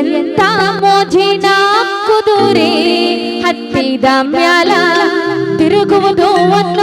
ಎಂತ ಮೋಜಿನ ಕುದುರೆ ಹತ್ತಿದ ಮ್ಯಾಲ ತಿರುಗುವುದು ಒಂದು